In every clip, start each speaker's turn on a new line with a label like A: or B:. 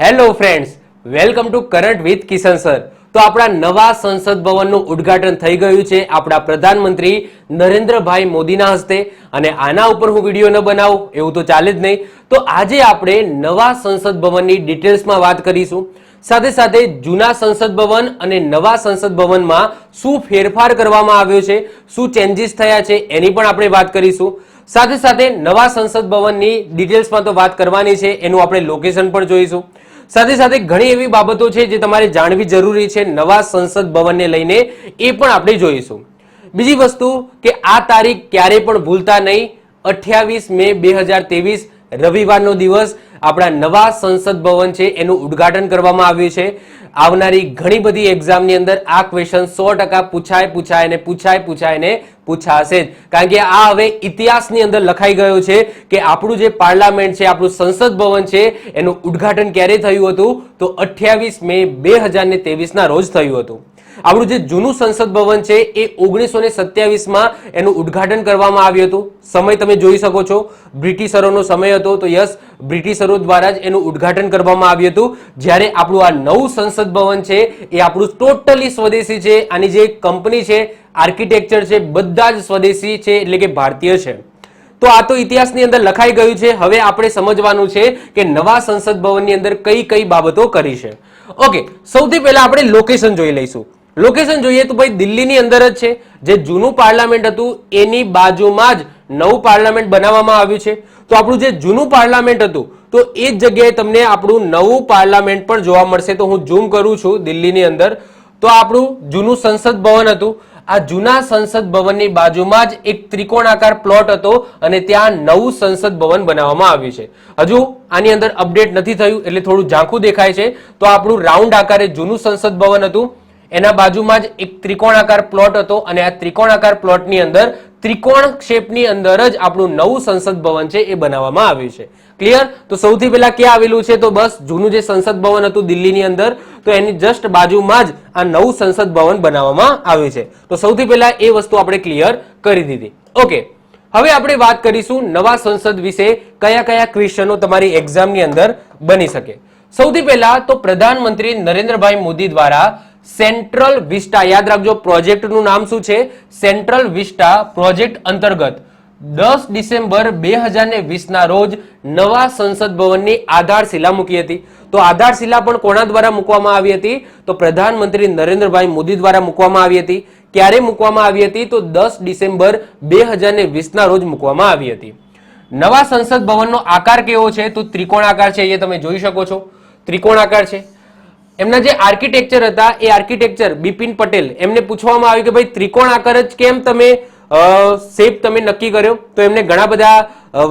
A: Hello friends welcome to current with Kishan sir તો આપણા નવા સંસદ ભવનનું ઉદ્ઘાટન થઈ ગયું છે આપણા પ્રધાનમંત્રી નરેન્દ્રભાઈ મોદીના હસ્તે. અને આના ઉપર હું વીડિયો ન બનાવું, એવું તો ચાલે જ નહીં. તો આજે આપણે નવા સંસદ ભવનની ડિટેલ્સમાં વાત કરીશું. સાથે સાથે જૂના સંસદ ભવન અને નવા સંસદ ભવનમાં શું ફેરફાર કરવામાં આવ્યો છે, શું ચેન્જીસ થયા છે, એની પણ આપણે વાત કરીશું. સાથે સાથે નવા સંસદ ભવનની ડિટેલ્સમાં તો વાત કરવાની છે, એનું આપણે લોકેશન પણ જોઈશું. સાથે સાથે ઘણી એવી બાબતો છે જે તમારે જાણવી જરૂરી છે નવા સંસદ ભવનને લઈને, એ પણ આપણે જોઈશું. બીજી વસ્તુ કે આ તારીખ ક્યારે પણ ભૂલતા નહીં, અઠ્યાવીસ મે બે રવિવારનો દિવસ આપણા નવા સંસદ ભવન છે, એનું ઉદ્ઘાટન કરવામાં આવ્યું છે. આવનારી ઘણી બધી એક્ઝામની અંદર આ ક્વેશ્ચન સો ટકા પૂછાય પૂછાય ને પૂછાય પૂછાય ને પૂછાશે જ. કારણ કે આ હવે ઇતિહાસની અંદર લખાઈ ગયો છે કે આપણું જે પાર્લામેન્ટ છે, આપણું સંસદ ભવન છે, એનું ઉદ્ઘાટન ક્યારે થયું હતું? તો અઠ્યાવીસ મે બે હજાર ને રોજ થયું હતું. આપણું જે જૂનું સંસદ ભવન છે, એ ઓગણીસો ને સત્યાવીસમાં એનું ઉદ્ઘાટન કરવામાં આવ્યું હતું. સમય તમે જોઈ શકો છો. બ્રિટિશરોનો સમય હતો, તો યસ, બ્રિટિશરો દ્વારા જ એનું ઉદ્ઘાટન કરવામાં આવ્યું હતું. જ્યારે આપણું આ નવું સંસદ ભવન છે, એ આપણું ટોટલી સ્વદેશી છે. આની જે કંપની છે, આર્કિટેક્ચર છે, બધા જ સ્વદેશી છે, એટલે કે ભારતીય છે. તો આ તો ઇતિહાસની અંદર લખાઈ ગયું છે. હવે આપણે સમજવાનું છે કે નવા સંસદ ભવનની અંદર કઈ કઈ બાબતો કરી છે. ઓકે, સૌથી પહેલા આપણે લોકેશન જોઈ લઈશું. લોકેશન જોઈએ તો ભાઈ દિલ્હીની અંદર જ છે. જે જૂનું પાર્લામેન્ટ હતું, એની બાજુમાં જ નવું પાર્લામેન્ટ બનાવવામાં આવ્યું છે. તો આપણું જે જૂનું પાર્લામેન્ટ હતું, તો એ જ જગ્યાએ તમને આપણું નવું પાર્લામેન્ટ પણ જોવા મળશે. તો હું ઝૂમ કરું છું દિલ્હીની અંદર. તો આપણું જૂનું સંસદ ભવન હતું. આ જૂના સંસદ ભવનની બાજુમાં જ એક ત્રિકોણાકાર પ્લોટ હતો અને ત્યાં નવું સંસદ ભવન બનાવવામાં આવ્યું છે. હજુ આની અંદર અપડેટ નથી થયું, એટલે થોડું ઝાંખું દેખાય છે. તો આપણું રાઉન્ડ આકારે જૂનું સંસદ ભવન હતું. એના બાજુમાં જ એક ત્રિકોણાકાર પ્લોટ હતો અને આ ત્રિકોણાકાર પ્લોટની અંદર ત્રિકોણ શેપની અંદર જ આપણું નવું સંસદ ભવન છે એ બનાવવામાં આવ્યું છે. ક્લિયર તો સૌથી પહેલા ક્યાં આવેલું છે? તો બસ જૂનું જે સંસદ ભવન હતું દિલ્હીની અંદર, તો એની જસ્ટ બાજુમાં જ આ નવું સંસદ ભવન બનાવવામાં આવ્યું છે. તો સૌથી પહેલા એ વસ્તુ આપણે ક્લિયર કરી દીધી. ઓકે હવે આપણે વાત કરીશું નવા સંસદ વિશે કયા કયા ક્વેશ્ચનો તમારી એક્ઝામની અંદર બની શકે. સૌથી પહેલા તો પ્રધાનમંત્રી નરેન્દ્રભાઈ મોદી દ્વારા સેન્ટ્રલ વિસ્ટા. યાદ રાખજો, પ્રોજેક્ટનું નામ શું છે? સેન્ટ્રલ વિસ્ટા પ્રોજેક્ટ અંતર્ગત દસ ડિસેમ્બર બે હજાર ને વીસના રોજ નવા સંસદ ભવનની આધારશિલા મૂકી હતી. તો આધારશિલા પણ કોના દ્વારા મૂકવામાં આવી હતી? તો પ્રધાનમંત્રી નરેન્દ્રભાઈ મોદી દ્વારા મૂકવામાં આવી હતી. ક્યારે મૂકવામાં આવી હતી? તો દસ ડિસેમ્બર બે હજાર ને વીસના રોજ મૂકવામાં આવી હતી. નવા સંસદ ભવનનો આકાર કેવો છે? તો ત્રિકોણાકાર છે એ તમે જોઈ શકો છો. ત્રિકોણાકાર છે. એમના જે આર્કિટેક્ચર હતા, એ આર્કિટેક્ચર બિપિન પટેલ, એમને પૂછવામાં આવ્યું કે ભાઈ, ત્રિકોણ આકાર જ કેમ તમે શેપ તમે નક્કી કર્યો? તો એમને ઘણા બધા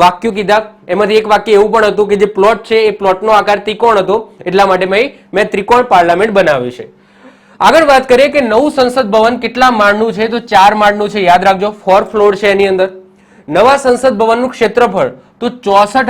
A: વાક્યો કીધા. એમાંથી એક વાક્ય એવું પણ હતું કે જે પ્લોટ છે, એ પ્લોટનો આકાર ત્રિકોણ હતો. એટલા માટે મેં ત્રિકોણ પાર્લામેન્ટ બનાવ્યું છે. આગળ વાત કરીએ કે નવું સંસદ ભવન કેટલા માળનું છે? તો ચાર માળનું છે, યાદ રાખજો. ફોર ફ્લોર છે એની અંદર. નવા સંસદ ભવનનું ક્ષેત્રફળ તો ચોસઠ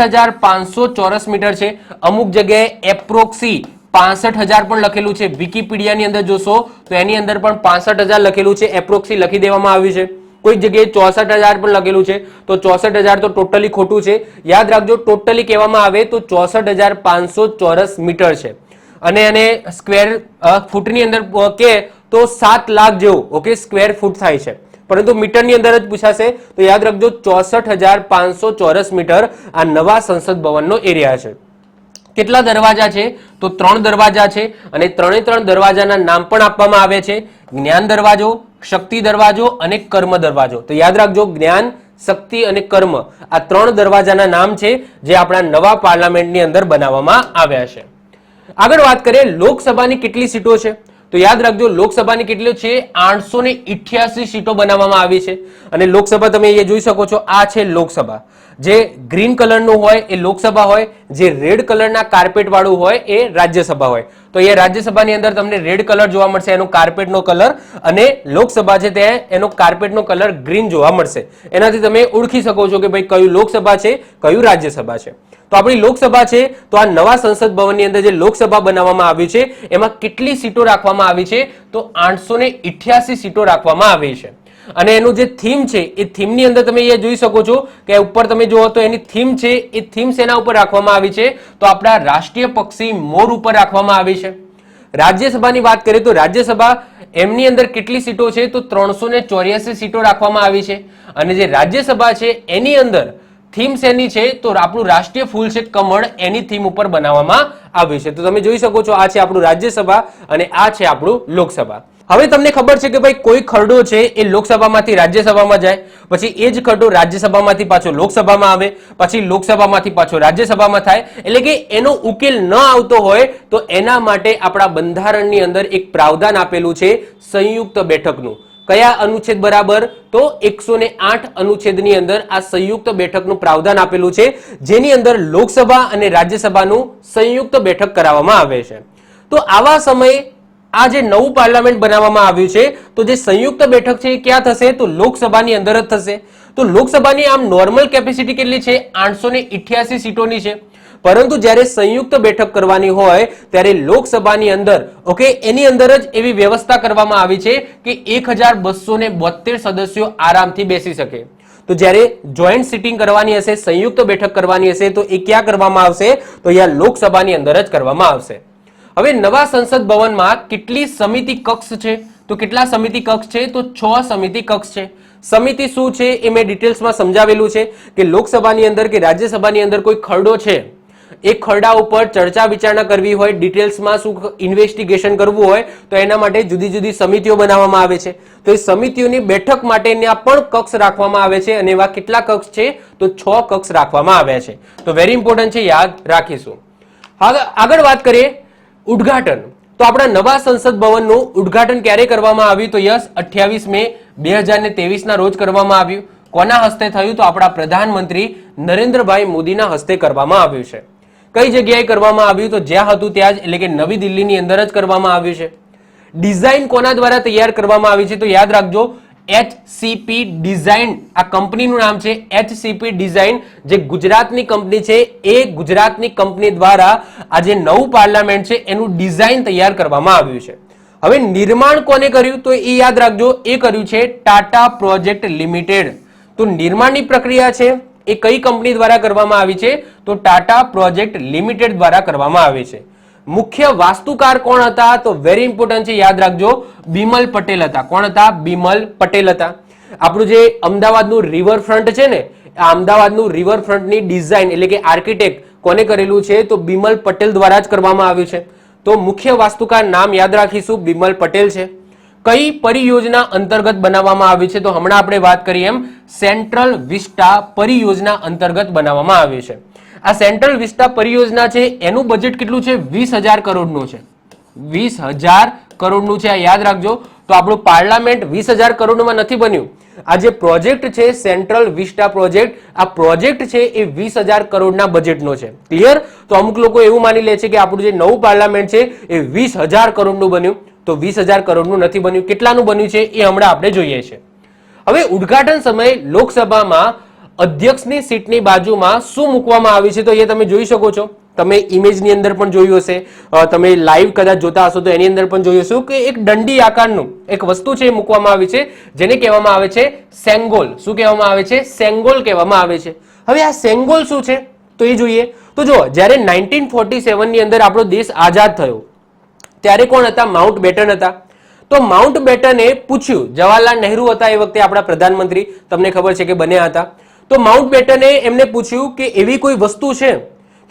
A: ચોરસ મીટર છે. અમુક જગ્યાએ એપ્રોક્સી પાસઠ હજાર પણ લખેલું છે. વિકીપીડિયાની અંદર જોશો તો એની અંદર પણ પાસઠ હજાર લખેલું છે. એપ્રોક્સી લખી દેવામાં આવ્યું છે. કોઈ જગ્યાએ ચોસઠ હજાર પણ લખેલું છે. તો ચોસઠ હજાર તો ટોટલી ખોટું છે. યાદ રાખજો ટોટલી કહેવામાં આવે તો ચોસઠ હજાર પાંચસો ચોરસ મીટર છે. અને એને સ્ક્વેર ફૂટની અંદર કે તો સાત લાખ જેવું, ઓકે સ્ક્વેર ફૂટ થાય છે. પરંતુ મીટરની અંદર જ પૂછાશે તો યાદ રાખજો, ચોસઠ ચોરસ મીટર આ નવા સંસદ ભવનનો એરિયા છે. કેટલા દરવાજા છે? તો ત્રણ દરવાજા છે અને ત્રણે ત્રણ દરવાજાના નામ પણ આપવામાં આવે છે. જ્ઞાન દરવાજો, શક્તિ દરવાજો અને કર્મ દરવાજો. તો યાદ રાખજો, જ્ઞાન, શક્તિ અને કર્મ આ ત્રણ દરવાજાના નામ છે જે આપણા નવા પાર્લામેન્ટની અંદર બનાવવામાં આવ્યા છે. આગળ વાત કરીએ, લોકસભાની કેટલી સીટો છે? તો યાદ રાખજો, લોકસભાની કેટલી છે? આઠસો સીટો બનાવવામાં આવી છે. અને લોકસભા તમે અહીંયા જોઈ શકો છો, આ છે લોકસભા. જે ગ્રીન કલરનું હોય એ લોકસભા હોય, જે રેડ કલરના કાર્પેટ વાળું હોય એ રાજ્યસભા હોય. તો એ રાજ્યસભાની અંદર તમને રેડ કલર જોવા મળશે, એનો કાર્પેટનો કલર, અને લોકસભા છે ત્યાં એનો કાર્પેટનો કલર ગ્રીન જોવા મળશે. એનાથી તમે ઓળખી શકો છો કે ભાઈ કયું લોકસભા છે, કયું રાજ્યસભા છે. તો આપણી લોકસભા છે, તો આ નવા સંસદ ભવનની અંદર જે લોકસભા બનાવવામાં આવી છે, એમાં કેટલી સીટો રાખવામાં આવી છે, તો આઠસો સીટો રાખવામાં આવી છે. અને એનું જે થીમ છે, એ થીમની અંદર તમે અહીંયા જોઈ શકો છો કે ઉપર તમે જુઓ તો એની થીમ છે, એ થીમ સેના ઉપર રાખવામાં આવી છે? તો આપણા રાષ્ટ્રીય પક્ષી મોર ઉપર રાખવામાં આવી છે. રાજ્યસભાની વાત કરીએ તો રાજ્યસભા એમની અંદર કેટલી સીટો છે? તો ત્રણસો સીટો રાખવામાં આવી છે. અને જે રાજ્યસભા છે, એની અંદર થીમ શેની છે? તો આપણું રાષ્ટ્રીય ફૂલ છે કમળ, એની થીમ ઉપર બનાવવામાં આવ્યું છે. તો તમે જોઈ શકો છો, આ છે આપણું રાજ્યસભા અને આ છે આપણું લોકસભા. હવે તમને ખબર છે કે ભાઈ કોઈ ખરડો છે એ લોકસભામાંથી, રાજ્યસભામાં જાય, પછી એ જ ખરડો રાજ્યસભામાંથી પાછો લોકસભામાં આવે, પછી લોકસભામાંથી પાછો રાજ્યસભામાં થાય, એટલે કે એનો ઉકેલ ન આવતો હોય તો એના માટે આપણા બંધારણની અંદર એક પ્રાવધાન આપેલું છે સંયુક્ત બેઠકનું. કયા અનુચ્છેદ બરાબર? તો એકસો ને આઠ અનુચ્છેદની અંદર આ સંયુક્ત બેઠકનું પ્રાવધાન આપેલું છે, જેની અંદર લોકસભા અને રાજ્યસભાનું સંયુક્ત બેઠક કરાવવામાં આવે છે. તો આવા સમયે આ જે નવું પાર્લામેન્ટ બનાવવામાં આવ્યું છે, તો જે સંયુક્ત બેઠક છે એ ક્યાં થશે? તો લોકસભાની અંદર જ થશે. તો લોકસભાની આમ નોર્મલ કેપેસિટી કેટલી છે? આઠસો સીટોની છે. પરંતુ જ્યારે સંયુક્ત બેઠક કરવાની હોય, ત્યારે લોકસભાની અંદર, ઓકે, એની અંદર જ એવી વ્યવસ્થા કરવામાં આવી છે કે એક સદસ્યો આરામથી બેસી શકે. તો જ્યારે જોઈન્ટ સિટિંગ કરવાની હશે, સંયુક્ત બેઠક કરવાની હશે, તો એ ક્યાં કરવામાં આવશે? તો અહીંયા લોકસભાની અંદર જ કરવામાં આવશે. હવે નવા સંસદ ભવનમાં કેટલી સમિતિ કક્ષ છે? તો કેટલા સમિતિ કક્ષ છે? તો છ સમિતિ કક્ષ છે. સમિતિ શું છે એ મેં ડિટેલ્સમાં સમજાવેલું છે કે લોકસભાની અંદર કે રાજ્યસભાની અંદર કોઈ ખરડો છે? એ ખરડા ઉપર ચર્ચા વિચારણા કરવી હોય, ડિટેલ્સમાં શું ઇન્વેસ્ટિગેશન કરવું હોય, તો એના માટે જુદી જુદી સમિતિઓ બનાવવામાં આવે છે. તો એ સમિતિઓની બેઠક માટેના પણ કક્ષ રાખવામાં આવે છે અને એવા કેટલા કક્ષ છે? તો છ કક્ષ રાખવામાં આવ્યા છે. તો વેરી ઇમ્પોર્ટન્ટ છે, યાદ રાખીશું. આગળ આગળ વાત કરીએ ઉદ્ઘાટન. તો આપણા નવા સંસદ ભવનનું ઉદ્ઘાટન ક્યારે કરવામાં આવ્યું? તો યસ, અઠ્યાવીસ મે બે હજાર ને ના રોજ કરવામાં આવ્યું. કોના હસ્તે થયું? તો આપણા પ્રધાનમંત્રી નરેન્દ્રભાઈ મોદીના હસ્તે કરવામાં આવ્યું છે. કઈ જગ્યાએ કરવામાં આવ્યું? તો જ્યાં હતું ત્યાં જ, એટલે કે નવી દિલ્હીની અંદર જ કરવામાં આવ્યું છે. ડિઝાઇન કોના દ્વારા તૈયાર કરવામાં આવી છે? તો યાદ રાખજો એચસીપી ડિઝાઇન આ કંપનીનું નામ છે એચસીપી ડિઝાઇન જે ગુજરાતની કંપની છે, એ ગુજરાતની કંપની દ્વારા આ જે નવું પાર્લામેન્ટ છે, એનું ડિઝાઇન તૈયાર કરવામાં આવ્યું છે. હવે નિર્માણ કોને કર્યું? તો એ યાદ રાખજો, એ કર્યું છે ટાટા પ્રોજેક્ટ લિમિટેડ તો નિર્માણની પ્રક્રિયા છે, એ કઈ કંપની દ્વારા કરવામાં આવી છે? તો ટાટા પ્રોજેક્ટ લિમિટેડ દ્વારા કરવામાં આવી છે. મુખ્ય વાસ્તુકાર કોણ હતા? તો વેરી ઇમ્પોર્ટન્ટ છે, યાદ રાખજો. બિમલ પટેલ હતા. કોણ હતા? બિમલ પટેલ હતા. આપણું જે અમદાવાદનું રિવરફ્રન્ટ છે ને, આ અમદાવાદનું રિવરફ્રન્ટની ડિઝાઇન એટલે કે આર્કિટેક્ટ કોને કરેલું છે? તો બિમલ પટેલ દ્વારા જ કરવામાં આવ્યું છે. તો મુખ્ય વાસ્તુકાર નામ યાદ રાખીશું. બિમલ પટેલ છે. કઈ પરિયોજના અંતર્ગત બનાવવામાં આવી છે? તો હમણાં આપણે વાત કરી એમ સેન્ટ્રલ વિસ્ટા પરિયોજના અંતર્ગત બનાવવામાં આવી છે. આ સેન્ટ્રલ વિસ્ટા પરિયોજના છે, એનું બજેટ કેટલું છે? વીસ હજાર કરોડનું છે. વીસ હજાર કરોડનું છે, આ યાદ રાખજો. તો આપણું પાર્લામેન્ટ વીસ હજાર કરોડમાં નથી બન્યું. આ જે પ્રોજેક્ટ છે, સેન્ટ્રલ વિસ્ટા પ્રોજેક્ટ, આ પ્રોજેક્ટ છે, એ વીસ હજાર કરોડના બજેટનો છે. ક્લિયર તો અમુક લોકો એવું માની લે છે કે આપણું જે નવું પાર્લામેન્ટ છે, એ વીસ હજાર કરોડનું બન્યું. તો વીસ હજાર કરોડનું નથી બન્યું. કેટલાનું બન્યું છે, એ હમણાં આપણે જોઈએ છે. હવે ઉદ્ઘાટન સમયે લોકસભામાં અધ્યક્ષની સીટની બાજુમાં શું મૂકવામાં આવ્યું છે તો એ તમે જોઈ શકો છો. તમે ઇમેજની અંદર પણ જોયું હશે. તમે લાઈવ કદાચ જોતા હશો તો એની અંદર પણ જોયું હશે. કે એક દંડી આકારનું એક વસ્તુ છે એ મૂકવામાં આવી છે, જેને કહેવામાં આવે છે સેંગોલ. શું કહેવામાં આવે છે? સેંગોલ કહેવામાં આવે છે. હવે આ સેંગોલ શું છે? તો એ જોઈએ. તો જો જ્યારે નાઇન્ટીન ફોર્ટી સેવનની અંદર આપણો દેશ આઝાદ થયો, ત્યારે કોણ હતા? માઉન્ટ બેટન હતા. તો માઉન્ટ બેટને પૂછ્યું, જવાહરલાલ નહેરુ હતા એ વખતે આપણા પ્રધાનમંત્રી. તમને ખબર છે કે બન્યા હતા. તો માઉન્ટ બેટને એમને પૂછ્યું કે એવી કોઈ વસ્તુ છે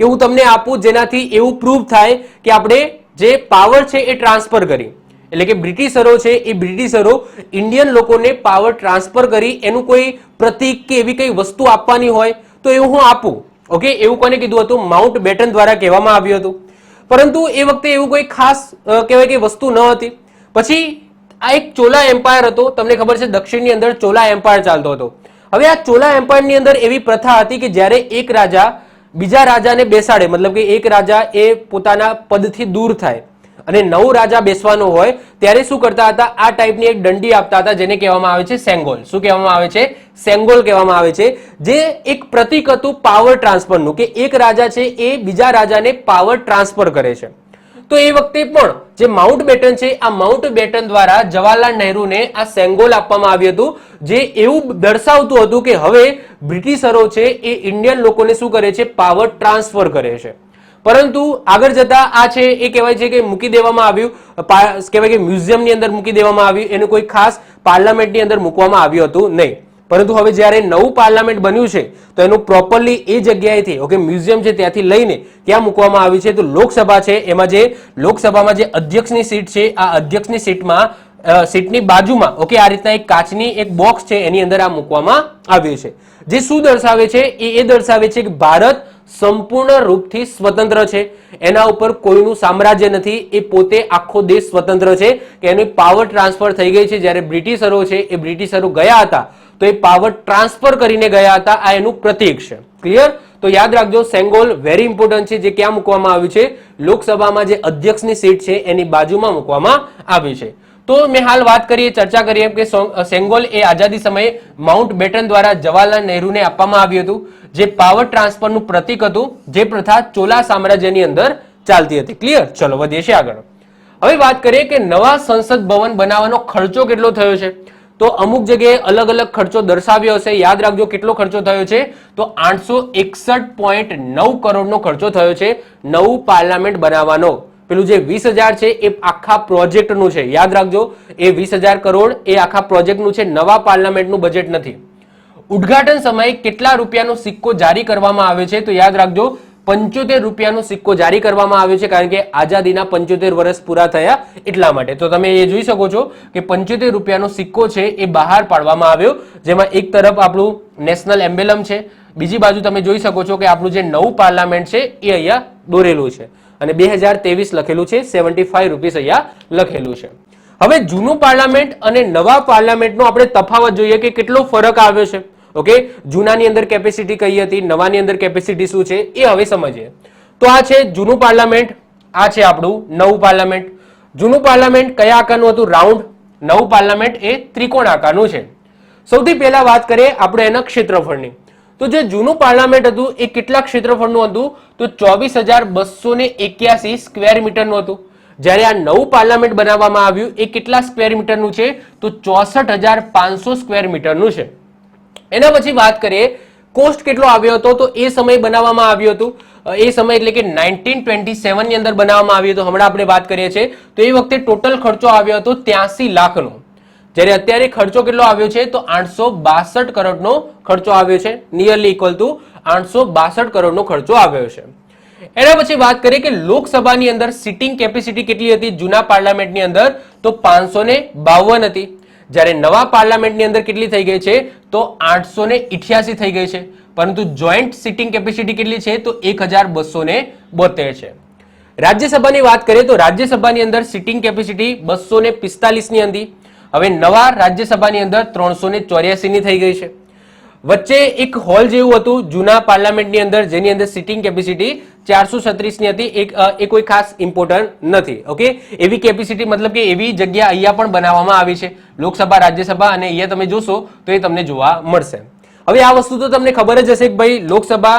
A: કે હું તમને આપું જેનાથી એવું પ્રૂવ થાય કે આપણે જે પાવર છે એ ટ્રાન્સફર કરી. એટલે કે બ્રિટિશરો છે એ બ્રિટિશરો ઇન્ડિયન લોકોને પાવર ટ્રાન્સફર કરી, એનું કોઈ પ્રતીક કે એવી કઈ વસ્તુ આપવાની હોય તો એવું હું આપું. ઓકે એવું કોને કીધું હતું? માઉન્ટ બેટન દ્વારા કહેવામાં આવ્યું હતું. પરંતુ એ વખતે એવું કોઈ ખાસ કહેવાય કે વસ્તુ ન હતી. પછી આ એક ચોલા એમ્પાયર હતો. તમને ખબર છે દક્ષિણની અંદર ચોલા એમ્પાયર ચાલતો હતો. હવે આ ચોલા એમ્પાયરની અંદર એવી પ્રથા હતી કે જ્યારે એક રાજા બીજા રાજાને બેસાડે, મતલબ કે એક રાજા એ પોતાના પદથી દૂર થાય અને નવું રાજા બેસવાનો હોય, ત્યારે શું કરતા હતા? આ ટાઈપની એક દંડી આપતા હતા જેને કહેવામાં આવે છે સેંગોલ. શું કહેવામાં આવે છે? સેંગોલ કહેવામાં આવે છે. જે એક પ્રતિક હતું પાવર ટ્રાન્સફરનું કે એક રાજા છે એ બીજા રાજાને પાવર ટ્રાન્સફર કરે છે. તો એ વખતે પણ જે માઉન્ટ બેટન છે, આ માઉન્ટ બેટન દ્વારા જવાહરલાલ નહેરુને આ સેંગોલ આપવામાં આવ્યું હતું. જે એવું દર્શાવતું હતું કે હવે બ્રિટિશરો છે, એ ઇન્ડિયન લોકોને શું કરે છે, પાવર ટ્રાન્સફર કરે છે. પરંતુ આગળ જતા આ છે, એ કહેવાય છે કે મૂકી દેવામાં આવ્યું. કહેવાય કે મ્યુઝિયમની અંદર મૂકી દેવામાં આવ્યું. એનું કોઈ ખાસ પાર્લામેન્ટની અંદર મૂકવામાં આવ્યું હતું નહીં. પરંતુ હવે જ્યારે નવું પાર્લામેન્ટ બન્યું છે, તો એનું પ્રોપરલી એ જગ્યાએથી ઓકે મ્યુઝિયમ છે ત્યાંથી લઈને ક્યાં મૂકવામાં આવી છે. તો લોકસભા છે, એમાં જે લોકસભામાં જે અધ્યક્ષની સીટ છે, આ અધ્યક્ષની સીટમાં સીટની બાજુમાં ઓકે આ રીતના એક કાચની એક બોક્સ છે, એની અંદર આ મૂકવામાં આવ્યું છે. જે શું દર્શાવે છે? એ એ દર્શાવે છે કે ભારત સંપૂર્ણ રૂપથી સ્વતંત્ર છે. એના ઉપર કોઈનું સામ્રાજ્ય નથી. એ પોતે આખો દેશ સ્વતંત્ર છે. કે એની પાવર ટ્રાન્સફર થઈ ગઈ છે. જ્યારે બ્રિટિશરો છે, એ બ્રિટિશરો ગયા હતા. તો એ પાવર ટ્રાન્સફર કરીને ગયા હતા. આ એનું પ્રતીક છે. ક્લિયર તો યાદ રાખજો, સેંગોલ વેરી ઇમ્પોર્ટન્ટ છે, જે ક્યાં મૂકવામાં આવ્યું છે? લોકસભામાં જે અધ્યક્ષની સીટ છે, એની બાજુમાં મૂકવામાં આવી છે. તો મેં હાલ વાત કરીએ, ચર્ચા કરીએ કે સેંગોલ એ આઝાદી સમયે માઉન્ટ બેટન દ્વારા જવાહરલાલ નહેરુને આપવામાં આવ્યું હતું. જે પાવર ટ્રાન્સફરનું પ્રતીક હતું, જે પ્રથા ચોલા સામ્રાજ્યની અંદર ચાલતી હતી. ક્લિયર ચલો, વધીએ છીએ આગળ. હવે વાત કરીએ કે નવા સંસદ ભવન બનાવવાનો ખર્ચો કેટલો થયો છે? તો અમુક જગ્યાએ અલગ અલગ ખર્ચો દર્શાવ્યો હશે. યાદ રાખજો કેટલો ખર્ચો થયો છે? તો આઠસો એકસઠ પોઈન્ટ નવ કરોડનો ખર્ચો થયો છે નવું પાર્લામેન્ટ બનાવવાનો. પેલું જે વીસ હજાર છે એ આખા પ્રોજેક્ટનું છે. યાદ રાખજો, એ વીસ હજાર કરોડ એ આખા પ્રોજેક્ટનું છે, નવા પાર્લામેન્ટનું બજેટ નથી. ઉદ્ઘાટન સમયે કેટલા રૂપિયાનો સિક્કો જારી કરવામાં આવે છે? તો યાદ રાખજો પંચોતેર રૂપિયાનો સિક્કો જારી કરવામાં આવ્યો છે કારણ કે આઝાદીના પંચોતેર વર્ષ પૂરા થયા એટલા માટે. તો તમે એ જોઈ શકો છો કે પંચોતેર રૂપિયાનો સિક્કો છે એ બહાર પાડવામાં આવ્યો, જેમાં એક તરફ આપણું નેશનલ એમ્બેલમ છે. બીજી બાજુ તમે જોઈ શકો છો કે આપણું જે નવું પાર્લામેન્ટ છે એ અહીંયા દોરેલું છે અને બે લખેલું છે, સેવન્ટી ફાઈવ રૂપીસ અહીંયા લખેલું છે. હવે જૂનું પાર્લામેન્ટ અને નવા પાર્લામેન્ટનો આપણે તફાવત જોઈએ કે કેટલો ફરક આવ્યો છે. ઓકે જૂનાની અંદર કેપેસિટી કઈ હતી? નવાની અંદર કેપેસિટી શું છે? એ હવે સમજીએ. તો આ છે જૂનું પાર્લામેન્ટ આ છે આપણું નવું પાર્લામેન્ટ જૂનું પાર્લામેન્ટ કયા આકારનું હતું? રાઉન્ડ નવું પાર્લામેન્ટ એ ત્રિકોણ આકારનું છે. સૌથી પહેલા વાત કરીએ આપણે એના ક્ષેત્રફળની. તો જે જૂનું પાર્લામેન્ટ હતું, એ કેટલા ક્ષેત્રફળનું હતું? તો ચોવીસ હજાર બસો ને એક્યાસી સ્ક્વેર મીટરનું હતું. જ્યારે આ નવું પાર્લામેન્ટ બનાવવામાં આવ્યું, એ કેટલા સ્ક્વેર મીટરનું છે? તો ચોસઠ હજાર પાંચસો સ્ક્વેર મીટરનું છે. એના પછી વાત કરીએ, કોસ્ટ કેટલો આવ્યો હતો, તો એ સમય બનાવવામાં આવ્યું હતું. એ સમય એટલે કે નાઇન્ટીન ટ્વેન્ટી સેવનની અંદર બનાવવામાં આવ્યું હતું. હમણાં આપણે વાત કરીએ છીએ. તો એ વખતે ટોટલ ખર્ચો આવ્યો હતો ત્યાસી લાખનો. જ્યારે અત્યારે ખર્ચો કેટલો આવ્યો છે, તો આઠસો બાસઠ કરોડનો ખર્ચો આવ્યો છે. નિયરલી ઇક્વલ ટુ આઠસો બાસઠ કરોડનો ખર્ચો આવ્યો છે. એના પછી વાત કરીએ કે લોકસભાની અંદર સિટિંગ કેપેસિટી કેટલી હતી? જૂના પાર્લામેન્ટની અંદર તો પાંચસો બાવન હતી. જ્યારે નવા પાર્લામેન્ટની અંદર કેટલી થઈ ગઈ છે, તો આઠસો ને ઇઠ્યાસી થઈ ગઈ છે. પરંતુ જોઈન્ટ સિટિંગ કેપેસિટી કેટલી છે, તો એક હજાર બસો ને બોતેર છે. રાજ્યસભાની વાત કરીએ તો રાજ્યસભાની અંદર સિટિંગ કેપેસિટી બસો ને પિસ્તાલીસની હતી. હવે નવા રાજ્યસભાની અંદર ત્રણસો ને ચોર્યાસીની થઈ ગઈ છે. વચ્ચે એક હોલ જેવું હતું જૂના પાર્લામેન્ટની અંદર, જેની અંદર સિટિંગ કેપેસિટી ચારસો છત્રીસની હતી. એક એ કોઈ ખાસ ઇમ્પોર્ટન્ટ નથી, ઓકે? એવી કેપેસિટી મતલબ કે એવી જગ્યા અહીંયા પણ બનાવવામાં આવી છે. લોકસભા, રાજ્યસભા અને અહીંયા તમે જોશો તો એ તમને જોવા મળશે. હવે આ વસ્તુ તો તમને ખબર જ હશે કે ભાઈ લોકસભા,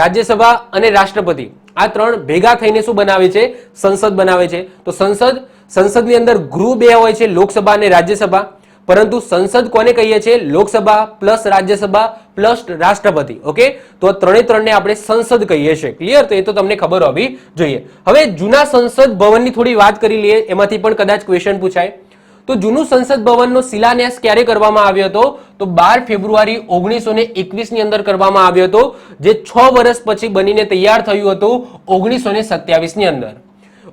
A: રાજ્યસભા અને રાષ્ટ્રપતિ આ ત્રણ ભેગા થઈને શું બનાવે છે? સંસદ બનાવે છે. તો સંસદ, સંસદની અંદર ગૃહ બે હોય છે, લોકસભા અને રાજ્યસભા. પરંતુ સંસદ કોને કહીએ છીએ? લોકસભા પ્લસ રાજ્યસભા પ્લસ રાષ્ટ્રપતિ, ઓકે? તો ત્રણે ત્રણને આપણે સંસદ કહીએ છીએ. ક્લિયર તો એ તો તમને ખબર હોવી જોઈએ. હવે જૂના સંસદ ભવનની થોડી વાત કરી લઈએ, એમાંથી પણ કદાચ ક્વેશ્ચન પૂછાય. તો જૂનું સંસદ ભવનનો શિલાન્યાસ ક્યારે કરવામાં આવ્યો હતો? તો બાર ફેબ્રુઆરી ઓગણીસો ને એકવીસની અંદર કરવામાં આવ્યો હતો, જે છ વર્ષ પછી બનીને તૈયાર થયું હતું ઓગણીસો ને સત્યાવીસની અંદર.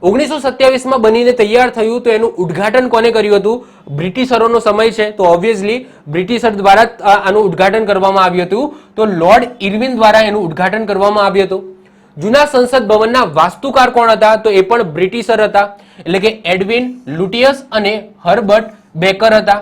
A: ઓગણીસો સત્યાવીસમાં બનીને તૈયાર થયું તો એનું ઉદ્ઘાટન કોને કર્યું હતું? બ્રિટિશરોનો સમય છે તો ઓબ્વિયસલી બ્રિટિશર દ્વારા આનું ઉદ્ઘાટન કરવામાં આવ્યું હતું. તો લોર્ડ ઇરવિન દ્વારા એનું ઉદ્ઘાટન કરવામાં આવ્યું હતું. જૂના સંસદ ભવનના વાસ્તુકાર કોણ હતા? તો એ પણ બ્રિટિશર હતા. એટલે કે એડવિન લુટિયસ અને હર્બર્ટ બેકર હતા.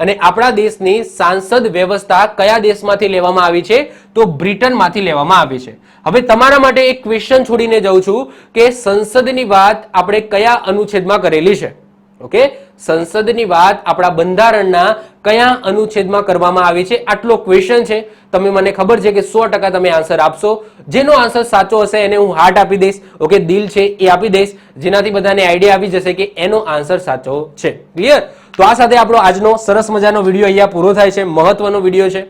A: અને આપણા દેશની સાંસદ વ્યવસ્થા કયા દેશમાંથી લેવામાં આવી છે? તો બ્રિટનમાંથી લેવામાં આવી છે. હવે તમારા માટે એક ક્વેશ્ચન છોડીને જાઉં છું કે સંસદની વાત આપણે કયા અનુચ્છેદમાં કરેલી છે? ઓકે? સંસદની વાત આપણા બંધારણના કયા અનુચ્છેદમાં કરવામાં આવી છે? આટલો ક્વેશ્ચન છે. તમે મને ખબર છે કે સો તમે આન્સર આપશો. જેનો આન્સર સાચો હશે એને હું હાર્ટ આપી દઈશ. ઓકે? દિલ છે એ આપી દઈશ. જેનાથી બધાને આઈડિયા આવી જશે કે એનો આન્સર સાચો છે. ક્લિયર તો આ સાથે આપણો આજનો સરસ મજાનો વીડિયો અહીંયા પૂરો થાય છે. મહત્વનો વીડિયો છે.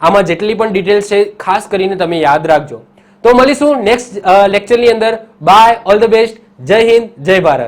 A: આમાં જેટલી પણ ડિટેલ્સ છે, ખાસ કરીને તમે યાદ રાખજો. તો મળીશું નેક્સ્ટ લેક્ચરની અંદર. બાય ઓલ ધ બેસ્ટ જય હિન્દ, જય ભારત.